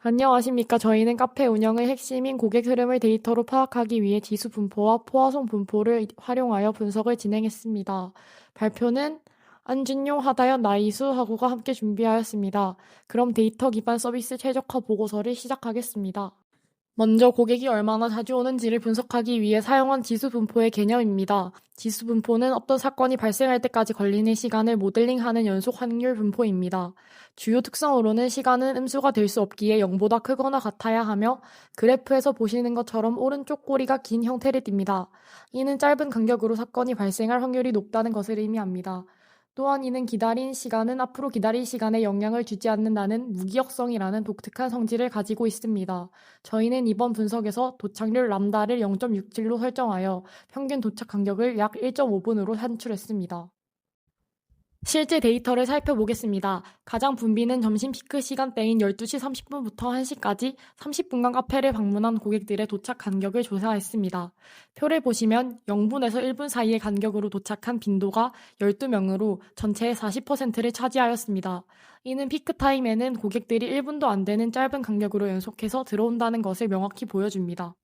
안녕하십니까. 저희는 카페 운영의 핵심인 고객 흐름을 데이터로 파악하기 위해 지수 분포와 포화송 분포를 활용하여 분석을 진행했습니다. 발표는 안준용, 하다연, 나이수, 하구가 함께 준비하였습니다. 그럼 데이터 기반 서비스 최적화 보고서를 시작하겠습니다. 먼저 고객이 얼마나 자주 오는지를 분석하기 위해 사용한 지수 분포의 개념입니다. 지수 분포는 어떤 사건이 발생할 때까지 걸리는 시간을 모델링하는 연속 확률 분포입니다. 주요 특성으로는 시간은 음수가 될 수 없기에 0보다 크거나 같아야 하며 그래프에서 보시는 것처럼 오른쪽 꼬리가 긴 형태를 띱니다. 이는 짧은 간격으로 사건이 발생할 확률이 높다는 것을 의미합니다. 또한 이는 기다린 시간은 앞으로 기다릴 시간에 영향을 주지 않는다는 무기력성이라는 독특한 성질을 가지고 있습니다. 저희는 이번 분석에서 도착률 람다를 0.67로 설정하여 평균 도착 간격을 약 1.5분으로 산출했습니다. 실제 데이터를 살펴보겠습니다. 가장 분비는 점심 피크 시간대인 12시 30분부터 1시까지 30분간 카페를 방문한 고객들의 도착 간격을 조사했습니다. 표를 보시면 0분에서 1분 사이의 간격으로 도착한 빈도가 12명으로 전체의 40%를 차지하였습니다. 이는 피크 타임에는 고객들이 1분도 안 되는 짧은 간격으로 연속해서 들어온다는 것을 명확히 보여줍니다.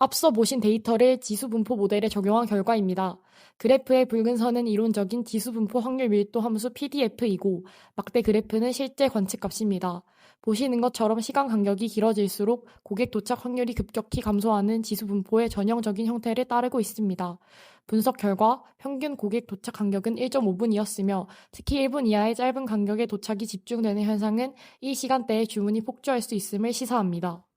앞서 보신 데이터를 지수 분포 모델에 적용한 결과입니다. 그래프의 붉은 선은 이론적인 지수 분포 확률 밀도 함수 PDF이고 막대 그래프는 실제 관측값입니다. 보시는 것처럼 시간 간격이 길어질수록 고객 도착 확률이 급격히 감소하는 지수 분포의 전형적인 형태를 따르고 있습니다. 분석 결과 평균 고객 도착 간격은 1.5분이었으며 특히 1분 이하의 짧은 간격의 도착이 집중되는 현상은 이 시간대에 주문이 폭주할 수 있음을 시사합니다.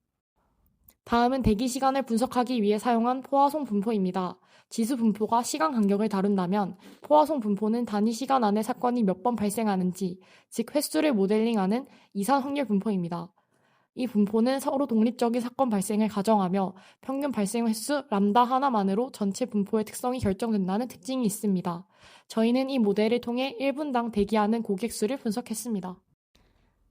다음은 대기 시간을 분석하기 위해 사용한 포화송 분포입니다. 지수 분포가 시간 간격을 다룬다면 포화송 분포는 단위 시간 안에 사건이 몇 번 발생하는지, 즉 횟수를 모델링하는 이산 확률 분포입니다. 이 분포는 서로 독립적인 사건 발생을 가정하며 평균 발생 횟수 람다 하나만으로 전체 분포의 특성이 결정된다는 특징이 있습니다. 저희는 이 모델을 통해 1분당 대기하는 고객 수를 분석했습니다.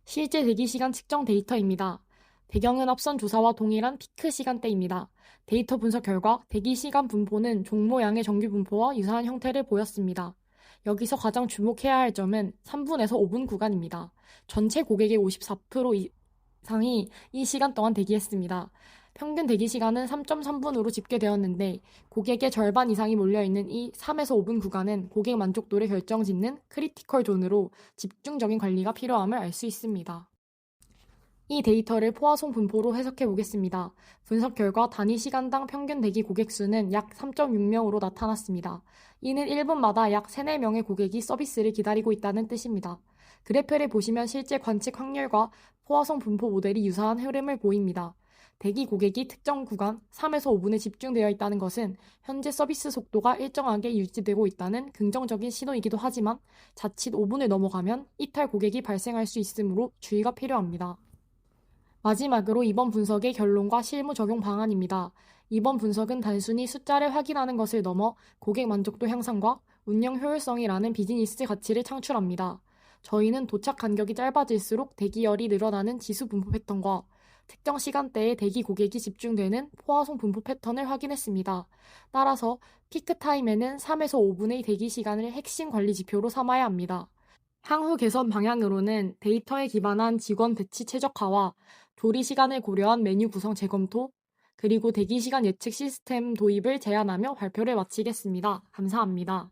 실제 대기 시간 측정 데이터입니다. 배경은 앞선 조사와 동일한 피크 시간대입니다. 데이터 분석 결과 대기 시간 분포는 종 모양의 정규 분포와 유사한 형태를 보였습니다. 여기서 가장 주목해야 할 점은 3분에서 5분 구간입니다. 전체 고객의 54% 이상이 이 시간 동안 대기했습니다. 평균 대기 시간은 3.3분으로 집계되었는데 고객의 절반 이상이 몰려있는 이 3에서 5분 구간은 고객 만족도를 결정짓는 크리티컬 존으로 집중적인 관리가 필요함을 알 수 있습니다. 이 데이터를 포화송 분포로 해석해 보겠습니다. 분석 결과 단위 시간당 평균 대기 고객 수는 약 3.6명으로 나타났습니다. 이는 1분마다 약 3, 4명의 고객이 서비스를 기다리고 있다는 뜻입니다. 그래프를 보시면 실제 관측 확률과 포화송 분포 모델이 유사한 흐름을 보입니다. 대기 고객이 특정 구간 3에서 5분에 집중되어 있다는 것은 현재 서비스 속도가 일정하게 유지되고 있다는 긍정적인 신호이기도 하지만 자칫 5분을 넘어가면 이탈 고객이 발생할 수 있으므로 주의가 필요합니다. 마지막으로 이번 분석의 결론과 실무 적용 방안입니다. 이번 분석은 단순히 숫자를 확인하는 것을 넘어 고객 만족도 향상과 운영 효율성이라는 비즈니스 가치를 창출합니다. 저희는 도착 간격이 짧아질수록 대기열이 늘어나는 지수 분포 패턴과 특정 시간대에 대기 고객이 집중되는 포화송 분포 패턴을 확인했습니다. 따라서 피크 타임에는 3에서 5분의 대기 시간을 핵심 관리 지표로 삼아야 합니다. 향후 개선 방향으로는 데이터에 기반한 직원 배치 최적화와 조리 시간을 고려한 메뉴 구성 재검토, 그리고 대기 시간 예측 시스템 도입을 제안하며 발표를 마치겠습니다. 감사합니다.